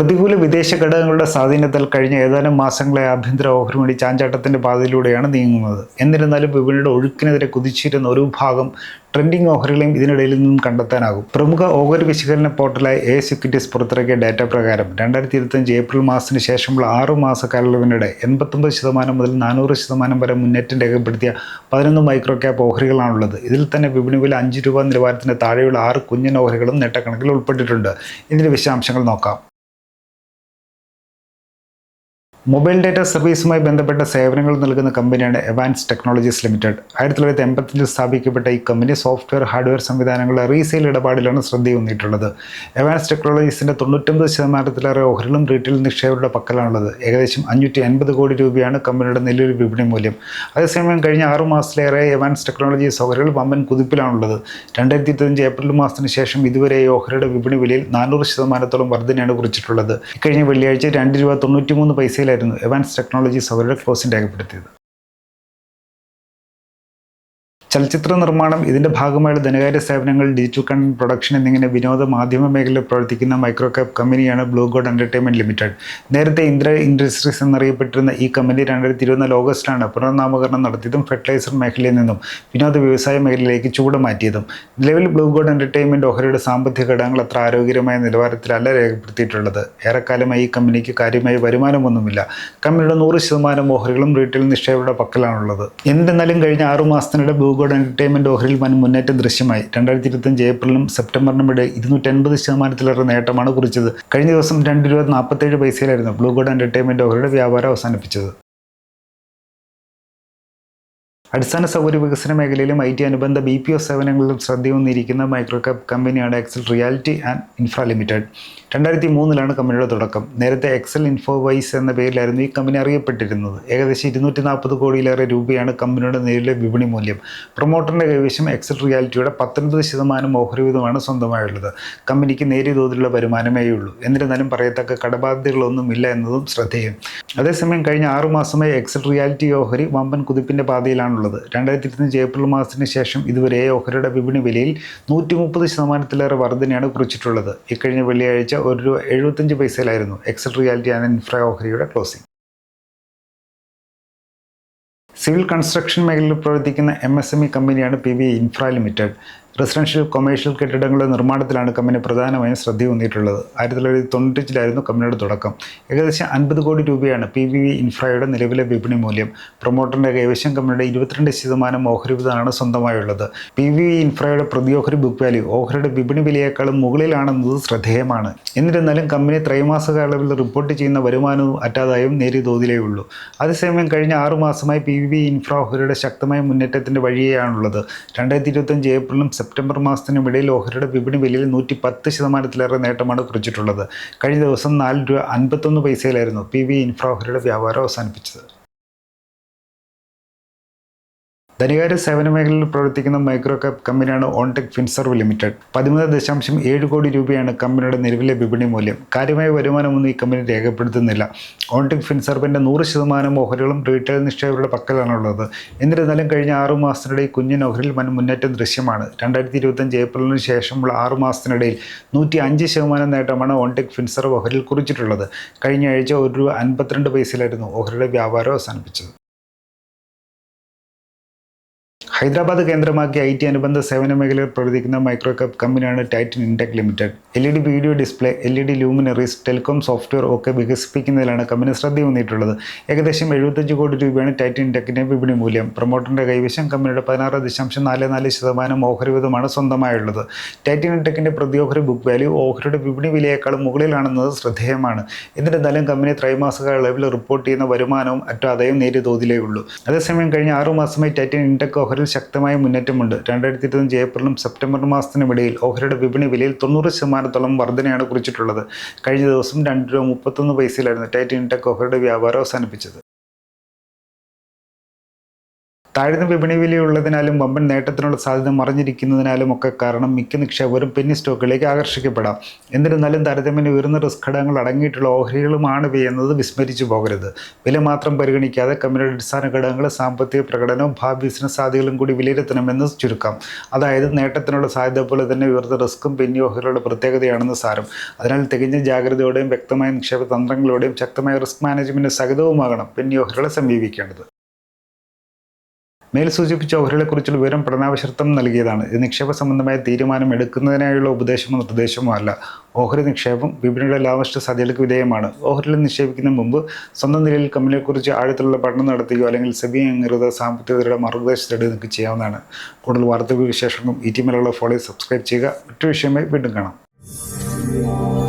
പ്രതികൂല വിദേശ ഘടകങ്ങളുടെ സ്വാധീനത്താൽ കഴിഞ്ഞ ഏതാനും മാസങ്ങളെ ആഭ്യന്തര ഓഹരി വേണ്ടി ചാഞ്ചാട്ടത്തിന്റെ പാതയിലൂടെയാണ് നീങ്ങുന്നത്. എന്നിരുന്നാലും വിപണിയുടെ ഒഴുക്കിനെതിരെ കുതിച്ചിരുന്ന ഒരു ഭാഗം ട്രെൻഡിംഗ് ഓഹരികളെയും ഇതിനിടയിൽ നിന്നും കണ്ടെത്താനാകും. പ്രമുഖ ഓഹരി വിശകലന പോർട്ടലായ എ സെക്യൂരിറ്റീസ് പുറത്തിറക്കിയ ഡാറ്റ പ്രകാരം രണ്ടായിരത്തി ഇരുപത്തഞ്ച് ഏപ്രിൽ മാസത്തിന് ശേഷമുള്ള ആറു മാസ കാലയളവിനിടെ എൺപത്തൊമ്പത് ശതമാനം മുതൽ നാനൂറ് ശതമാനം വരെ മുന്നേറ്റം രേഖപ്പെടുത്തിയ പതിനൊന്ന് മൈക്രോ ക്യാപ്പ് ഓഹരികളാണുള്ളത്. ഇതിൽ തന്നെ വിപണി വില അഞ്ച് രൂപ നിലവാരത്തിന് താഴെയുള്ള ആറ് കുഞ്ഞൻ ഓഹരികളും നേട്ടക്കണക്കിൽ ഉൾപ്പെട്ടിട്ടുണ്ട്. ഇതിന്റെ വിശദാംശങ്ങൾ നോക്കാം. മൊബൈൽ ഡാറ്റ സർവീസുമായി ബന്ധപ്പെട്ട സേവനങ്ങൾ നൽകുന്ന കമ്പനിയാണ് എവാൻസ് ടെക്നോളജീസ് ലിമിറ്റഡ്. ആയിരത്തി തൊള്ളായിരത്തി എൺപത്തിയഞ്ചിൽ സ്ഥാപിക്കപ്പെട്ട ഈ കമ്പനി സോഫ്റ്റ്വെയർ ഹാർഡ്വെയർ സംവിധാനങ്ങളുടെ റീസെയിൽ ഇടപാടിലാണ് ശ്രദ്ധയൂന്നിയിട്ടുള്ളത്. എവാൻസ് ടെക്നോളജീസിന്റെ തൊണ്ണൂറ്റൊമ്പത് ശതമാനത്തിലേറെ ഓഹരികളും റീറ്റെയിൽ നിക്ഷേപരുടെ പക്കലാണുള്ളത്. ഏകദേശം അഞ്ഞൂറ്റി അൻപത് കോടി രൂപയാണ് കമ്പനിയുടെ നിലവിലെ വിപണി മൂല്യം. അതേസമയം കഴിഞ്ഞ ആറു മാസത്തിലേറെ എവാൻസ് ടെക്നോളജീസ് ഓഹരികൾ വമ്പൻ കുതിപ്പിലാണുള്ളത്. രണ്ടായിരത്തി ഇരുപത്തഞ്ച് ഏപ്രിൽ മാസത്തിന് ശേഷം ഇതുവരെ ഈ ഓഹരിയുടെ വിപണി വിലയിൽ നാനൂറ് ശതമാനത്തോളം വർധനയാണ് കുറിച്ചിട്ടുള്ളത്. ഇക്കഴിഞ്ഞ വെള്ളിയാഴ്ച രണ്ട് രൂപ തൊണ്ണൂറ്റിമൂന്ന് പൈസയിലായിരുന്നു എവാൻസ് ടെക്നോളജീസ് അവരുടെ ക്ലോസിന്റെ രേഖപ്പെടുത്തിയത്. ചലച്ചിത്ര നിർമ്മാണം ഇതിന്റെ ഭാഗമായുള്ള ധനകാര്യ സേവനങ്ങൾ ഡിജിറ്റൽ കണ്ടന്റ് പ്രൊഡക്ഷൻ എന്നിങ്ങനെ വിനോദ മാധ്യമ മേഖലയിൽ പ്രവർത്തിക്കുന്ന മൈക്രോ ക്യാപ് കമ്പനിയാണ് ബ്ലൂ ഗോഡ് എന്റർടൈൻമെന്റ് ലിമിറ്റഡ് നേരത്തെ ഇന്ദ്ര ഇൻഡസ്ട്രീസ് എന്നറിയപ്പെട്ടിരുന്ന ഈ കമ്പനി രണ്ടായിരത്തി ഇരുപത്തിനാല് ഓഗസ്റ്റിലാണ് പുനർനാമകരണം നടത്തിയതും ഫെർട്ടിലൈസർ മേഖലയിൽ നിന്നും വിനോദ വ്യവസായ മേഖലയിലേക്ക് ചൂട് മാറ്റിയതും. നിലവിൽ ബ്ലൂ ഗോഡ് എന്റർടൈൻമെന്റ് ഓഹരിയുടെ സാമ്പത്തിക ഘടകങ്ങൾ അത്ര ആരോഗ്യകരമായ നിലവാരത്തിലല്ല രേഖപ്പെടുത്തിയിട്ടുള്ളത്. ഏറെക്കാലമായി ഈ കമ്പനിക്ക് കാര്യമായ വരുമാനമൊന്നുമില്ല. കമ്പനിയുടെ നൂറ് ശതമാനം ഓഹരികളും റീറ്റെയിൽ നിക്ഷേപയുടെ പക്കലാണുള്ളത്. എന്നിരുന്നാലും കഴിഞ്ഞ ആറു മാസത്തിനിടെ ബ്ലൂ ഗോഡ് എന്റർടൈൻമെന്റ് ഓഹരിയിൽ വൻ മുന്നേറ്റം ദൃശ്യമായി. രണ്ടായിരത്തി ഇരുപത്തഞ്ച് ഏപ്രിലും സെപ്റ്റംബറിനും ഇടെ ഇരുന്നൂറ്റൻപത് ശതമാനത്തിലേറെ നേട്ടമാണ് കുറിച്ചത്. കഴിഞ്ഞ ദിവസം രണ്ട് രൂപ നാൽപ്പത്തേഴ് പൈസയിലായിരുന്നു ബ്ലൂ ഗോഡ് എന്റർടൈൻമെന്റ് ഓഹരിയുടെ വ്യാപാരം അവസാനിപ്പിച്ചത്. അടിസ്ഥാന സൗകര്യ വികസന മേഖലയിലും ഐ ടി അനുബന്ധ ബി പി ഒ സേവനങ്ങളിലും ശ്രദ്ധയൂന്നിരിക്കുന്ന മൈക്രോ ക്യാപ് കമ്പനിയാണ് Excel Realty and Infra Limited. രണ്ടായിരത്തി മൂന്നിലാണ് കമ്പനിയുടെ തുടക്കം. നേരത്തെ എക്സൽ ഇൻഫോവൈസ് എന്ന പേരിലായിരുന്നു ഈ കമ്പനി അറിയപ്പെട്ടിരുന്നത്. ഏകദേശം ഇരുന്നൂറ്റി നാൽപ്പത് കോടിയിലേറെ രൂപയാണ് കമ്പനിയുടെ നേരിലെ വിപണി മൂല്യം. പ്രൊമോട്ടറിന്റെ കൈവശം എക്സൽ റിയാലിറ്റിയുടെ പത്തൊൻപത് ശതമാനം ഓഹരി വീതമാണ് സ്വന്തമായുള്ളത്. കമ്പനിക്ക് നേരിയ തോതിലുള്ള വരുമാനമേ ഉള്ളൂ. എന്നിരുന്നാലും പറയത്തക്ക കടബാധ്യതകളൊന്നുമില്ല എന്നതും ശ്രദ്ധേയം. അതേസമയം കഴിഞ്ഞ ആറുമാസമായി എക്സൽ റിയാലിറ്റി ഓഹരി വമ്പൻ കുതിപ്പിന്റെ പാതയിലാണുള്ളത് രണ്ടായിരത്തി ഇരുപത്തഞ്ച് ഏപ്രിൽ മാസത്തിന് ശേഷം ഇതുവരെ ഓഹരിയുടെ വിപണി വിലയിൽ നൂറ്റി മുപ്പത് ശതമാനത്തിലേറെ വർധനയാണ് കുറിച്ചിട്ടുള്ളത്. ഇക്കഴിഞ്ഞ വെള്ളിയാഴ്ച ഒരു രൂപ എഴുപത്തഞ്ച് പൈസയിലായിരുന്നു എക്സൽ റിയാലിറ്റി ആൻഡ് ഇൻഫ്ര ഓഹരിയുടെ ക്ലോസിംഗ്. സിവിൽ കൺസ്ട്രക്ഷൻ മേഖലയിൽ പ്രവർത്തിക്കുന്ന എം എസ് എം ഇ കമ്പനിയാണ് P V Infra Limited. Residential commercial കെട്ടിടങ്ങളുടെ നിർമ്മാണത്തിലാണ് കമ്പനി പ്രധാനമായും ശ്രദ്ധയൂന്നിയിട്ടുള്ളത് ആയിരത്തി തൊള്ളായിരത്തി തൊണ്ണൂറ്റിലായിരുന്നു കമ്പനിയുടെ തുടക്കം. ഏകദേശം അൻപത് കോടി രൂപയാണ് പി വി വി ഇൻഫ്രയുടെ നിലവിലെ വിപണി മൂല്യം. പ്രൊമോട്ടറിന്റെ കൈവശം കമ്പനിയുടെ ഇരുപത്തിരണ്ട് ശതമാനം ഓഹരി വിധമാണ് സ്വന്തമായുള്ളത്. പി വി വി ഇൻഫ്രയുടെ പ്രതി ഓഹരി ബുക്ക് വാല്യൂ ഓഹരിയുടെ വിപണി വിലയേക്കാളും മുകളിലാണെന്നത് ശ്രദ്ധേയമാണ്. എന്നിരുന്നാലും കമ്പനി ത്രൈമാസ കാലയളവിൽ റിപ്പോർട്ട് ചെയ്യുന്ന വരുമാനവും അറ്റാതായും നേരിയ തോതിലേ ഉള്ളൂ അതേസമയം കഴിഞ്ഞ ആറുമാസമായി പി വി വി ഇൻഫ്ര ഓഹരിയുടെ ശക്തമായ മുന്നേറ്റത്തിന്റെ വഴിയെയാണുള്ളത്. രണ്ടായിരത്തി ഇരുപത്തഞ്ച് ഏപ്രിലും സെപ്റ്റംബർ മാസത്തിനും ഇടയിൽ ഓഹരിയുടെ വിപണി വിലയിൽ നൂറ്റി പത്ത് ശതമാനത്തിലേറെ നേട്ടമാണ് കുറിച്ചിട്ടുള്ളത്. കഴിഞ്ഞ ദിവസം നാല് രൂപ അൻപത്തൊന്ന് പൈസയിലായിരുന്നു പി വി ഇൻഫ്ര ഓഹരിയുടെ വ്യാപാരം അവസാനിപ്പിച്ചത്. ധനകാര്യ സേവന മേഖലയിൽ പ്രവർത്തിക്കുന്ന മൈക്രോ കാപ്പ് കമ്പനിയാണ് ഓൺടെക് ഫിൻസർവ് ലിമിറ്റഡ് പതിമൂന്ന് ദശാംശം ഏഴ് കോടി രൂപയാണ് കമ്പനിയുടെ നിലവിലെ വിപണി മൂല്യം. കാര്യമായ വരുമാനമൊന്നും ഈ കമ്പനി രേഖപ്പെടുത്തുന്നില്ല. ഓൺടെക് ഫിൻസർവിന്റെ നൂറ് ശതമാനം ഓഹരികളും റീറ്റെയിൽ നിക്ഷേപകരുടെ പക്കലാണുള്ളത്. എന്നിരുന്നാലും കഴിഞ്ഞ ആറു മാസത്തിനിടെ കുഞ്ഞു ഓഹരിയിൽ വൻ മുന്നേറ്റം ദൃശ്യമാണ്. രണ്ടായിരത്തി ഇരുപത്തഞ്ച് ഏപ്രിലിന് ശേഷമുള്ള ആറു മാസത്തിനിടയിൽ നൂറ്റി അഞ്ച് ശതമാനം നേട്ടമാണ് ഓൺടെക് ഫിൻസർവ് ഓഹരിയിൽ കുറിച്ചിട്ടുള്ളത്. കഴിഞ്ഞ ആഴ്ച ഒരു രൂപ അൻപത്തിരണ്ട് പൈസയിലായിരുന്നു ഓഹരിയുടെ വ്യാപാരം അവസാനിപ്പിച്ചത്. ഹൈദരാബാദ് കേന്ദ്രമാക്കി ഐ ടി അനുബന്ധ സേവന മേഖലയിൽ പ്രവർത്തിക്കുന്ന മൈക്രോ കപ്പ് കമ്പനിയാണ് Titan Intech Limited. L E D video display L E D luminaries telecom software ഒക്കെ വികസിപ്പിക്കുന്നതിലാണ് കമ്പനി ശ്രദ്ധയൂന്നിയിട്ടുള്ളത് ഏകദേശം എഴുപത്തഞ്ച് കോടി രൂപയാണ് ടൈറ്റൻ ഇൻടെക്കിന്റെ വിപണി മൂല്യം. പ്രൊമോട്ടറിന്റെ കൈവശം കമ്പനിയുടെ പതിനാറ് ദശാംശം നാല് നാല് ശതമാനം ഓഹരി വിധമാണ് സ്വന്തമായുള്ളത്. ടൈറ്റൻ ഇൻടെക്കിന്റെ പ്രതി ഓഹരി ബുക്ക് വാല്യൂ ഓഹരിയുടെ വിപണി വിലയേക്കാളും മുകളിലാണെന്നത് ശ്രദ്ധേയമാണ്. എന്നിരുന്നാലും കമ്പനി ത്രൈമാസിക അളവിൽ റിപ്പോർട്ട് ചെയ്യുന്ന വരുമാനവും അറ്റാദായും നേരിയ തോതിലേ ഉള്ളൂ. അതേസമയം കഴിഞ്ഞ ആറു മാസമായി ടൈറ്റൻ ഇൻടെക് ഓഹരിൽ ശക്തമായ മുന്നേറ്റമുണ്ട്. രണ്ടായിരത്തി ഇരുപത്തഞ്ച് ഏപ്രിലും സെപ്റ്റംബർ മാസത്തിനുമിടയിൽ ഓഹരിയുടെ വിപണി വിലയിൽ തൊണ്ണൂറ് ശതമാനത്തോളം വർധനയാണ് കുറിച്ചിട്ടുള്ളത്. കഴിഞ്ഞ ദിവസം രണ്ട് രൂപ മുപ്പത്തൊന്ന് പൈസയിലായിരുന്നു ടൈറ്റൻ ഇൻടെക് ഓഹരിയുടെ വ്യാപാരം അവസാനിപ്പിച്ചത്. താഴ്ന്ന വിപണി വിലയുള്ളതിനാലും വമ്പൻ നേട്ടത്തിനുള്ള സാധ്യത മറിഞ്ഞിരിക്കുന്നതിനാലും ഒക്കെ കാരണം മിക്ക നിക്ഷേപകരും പെന്നി സ്റ്റോക്കുകളിലേക്ക് ആകർഷിക്കപ്പെടാം. എന്നിരുന്നാലും താരതമ്യേന ഉയർന്ന റിസ്ക് ഘടകങ്ങൾ അടങ്ങിയിട്ടുള്ള ഓഹരികളുമാണ് എന്നത് വിസ്മരിച്ചു പോകരുത്. വില മാത്രം പരിഗണിക്കാതെ കമ്പനിയുടെ അടിസ്ഥാന ഘടകങ്ങൾ സാമ്പത്തിക പ്രകടനവും ഭാവി ബിസിനസ് സാധ്യതകളും കൂടി വിലയിരുത്തണമെന്ന് ചുരുക്കം. അതായത് നേട്ടത്തിനുള്ള സാധ്യത പോലെ തന്നെ ഉയർന്ന റിസ്ക്കും പെന്നി ഓഹരികളുടെ പ്രത്യേകതയാണെന്ന് സാരം. അതിനാൽ തികഞ്ഞ ജാഗ്രതയോടെയും വ്യക്തമായ നിക്ഷേപ തന്ത്രങ്ങളോടെയും ശക്തമായ റിസ്ക് മാനേജ്മെന്റ് സഹിതവുമാകണം പെന്നി ഓഹരികളെ സമീപിക്കേണ്ടത്. മേൽ സൂചിപ്പിച്ച ഓഹരികളെക്കുറിച്ചുള്ള വിവരം പഠനാവശ്യത്വം നൽകിയതാണ്. ഇത് നിക്ഷേപ സംബന്ധമായ തീരുമാനം എടുക്കുന്നതിനായുള്ള ഉപദേശമോ നിർദ്ദേശമോ അല്ല. ഓഹരി നിക്ഷേപം വിപണിയുടെ ലാഭനഷ്ട സാധ്യതകൾക്ക് വിധേയമാണ്. ഓഹരിയിൽ നിക്ഷേപിക്കുന്ന മുമ്പ് സ്വന്തം നിലയിൽ കമ്പനിയെക്കുറിച്ച് ആഴത്തിലുള്ള പഠനം നടത്തുകയോ അല്ലെങ്കിൽ സെബി അംഗീകൃത സാമ്പത്തികതയുടെ മാർഗദർശനം നിങ്ങൾക്ക് ചെയ്യാവുന്നതാണ്. കൂടുതൽ വാർത്തകൾ വിശേഷങ്ങളും E T Malayalam follow subscribe ചെയ്യുക. മറ്റു വിഷയമായി വീണ്ടും കാണാം.